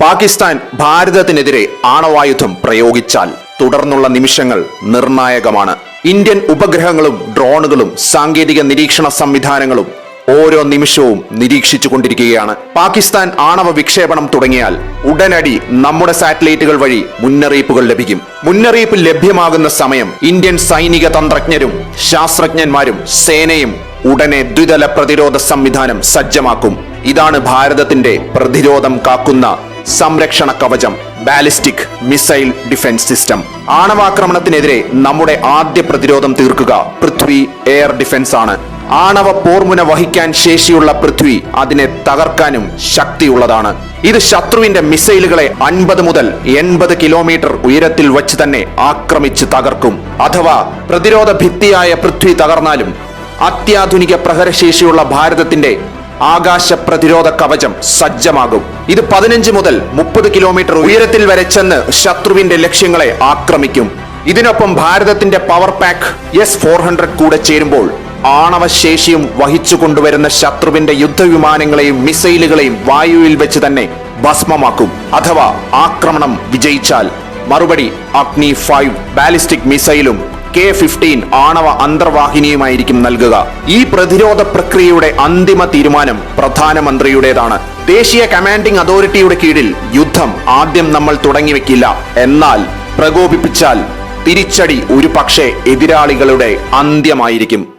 പാകിസ്ഥാൻ ഭാരതത്തിനെതിരെ ആണവായുധം പ്രയോഗിച്ചാൽ തുടർന്നുള്ള നിമിഷങ്ങൾ നിർണായകമാണ്. ഇന്ത്യൻ ഉപഗ്രഹങ്ങളും ഡ്രോണുകളും സാങ്കേതിക നിരീക്ഷണ സംവിധാനങ്ങളും ഓരോ നിമിഷവും നിരീക്ഷിച്ചു കൊണ്ടിരിക്കുകയാണ് പാകിസ്ഥാൻ ആണവ വിക്ഷേപണം തുടങ്ങിയാൽ ഉടനടി നമ്മുടെ സാറ്റലൈറ്റുകൾ വഴി മുന്നറിയിപ്പുകൾ ലഭിക്കും. മുന്നറിയിപ്പ് ലഭ്യമാകുന്ന സമയം ഇന്ത്യൻ സൈനിക തന്ത്രജ്ഞരും ശാസ്ത്രജ്ഞന്മാരും സേനയും ഉടനെ ദ്വിതല പ്രതിരോധ സംവിധാനം സജ്ജമാക്കും. ഇതാണ് ഭാരതത്തിന്റെ പ്രതിരോധം കാക്കുന്ന സംരക്ഷണ കവചം ബാലിസ്റ്റിക് മിസൈൽ ഡിഫൻസ് സിസ്റ്റം. ആണവാക്രമണത്തിനെതിരെ നമ്മുടെ ആദ്യ പ്രതിരോധം തീർക്കുക പൃഥ്വി എയർ ഡിഫൻസ് ആണ് ആണവ പോർമുന വഹിക്കാൻ ശേഷിയുള്ള പൃഥ്വി അതിനെ തകർക്കാനും ശക്തിയുള്ളതാണ്. ഇത് ശത്രുവിന്റെ മിസൈലുകളെ അൻപത് മുതൽ എൺപത് കിലോമീറ്റർ ഉയരത്തിൽ വച്ച് തന്നെ ആക്രമിച്ച് തകർക്കും. അഥവാ പ്രതിരോധ ഭിത്തിയായ പൃഥ്വി തകർന്നാലും അത്യാധുനിക പ്രഹരശേഷിയുള്ള ഭാരതത്തിന്റെ ആകാശ പ്രതിരോധ കവചം സജ്ജമാകും. ഇത് പതിനഞ്ച് മുതൽ മുപ്പത് കിലോമീറ്റർ ഉയരത്തിൽ വരെ ചെന്ന് ശത്രുവിന്റെ ലക്ഷ്യങ്ങളെ ആക്രമിക്കും. ഇതിനൊപ്പം ഭാരതത്തിന്റെ power pack S four hundred കൂടെ ചേരുമ്പോൾ ആണവശേഷിയും വഹിച്ചു കൊണ്ടുവരുന്ന ശത്രുവിന്റെ യുദ്ധവിമാനങ്ങളെയും മിസൈലുകളെയും വായുവിൽ വെച്ച് തന്നെ ഭസ്മമാക്കും. അഥവാ ആക്രമണം വിജയിച്ചാൽ. മറുപടി അഗ്നി ഫൈവ് ബാലിസ്റ്റിക് മിസൈലും കെ ഫിഫ്റ്റീൻ ആണവ അന്തർവാഹിനിയുമായിരിക്കും നൽകുക. ഈ പ്രതിരോധ പ്രക്രിയയുടെ അന്തിമ തീരുമാനം പ്രധാനമന്ത്രിയുടേതാണ്. ദേശീയ കമാൻഡിംഗ് അതോറിറ്റിയുടെ കീഴിൽ യുദ്ധം ആദ്യം നമ്മൾ തുടങ്ങിവെക്കില്ല. എന്നാൽ പ്രകോപിപ്പിച്ചാൽ തിരിച്ചടി ഒരു പക്ഷേ എതിരാളികളുടെ അന്ത്യമായിരിക്കും.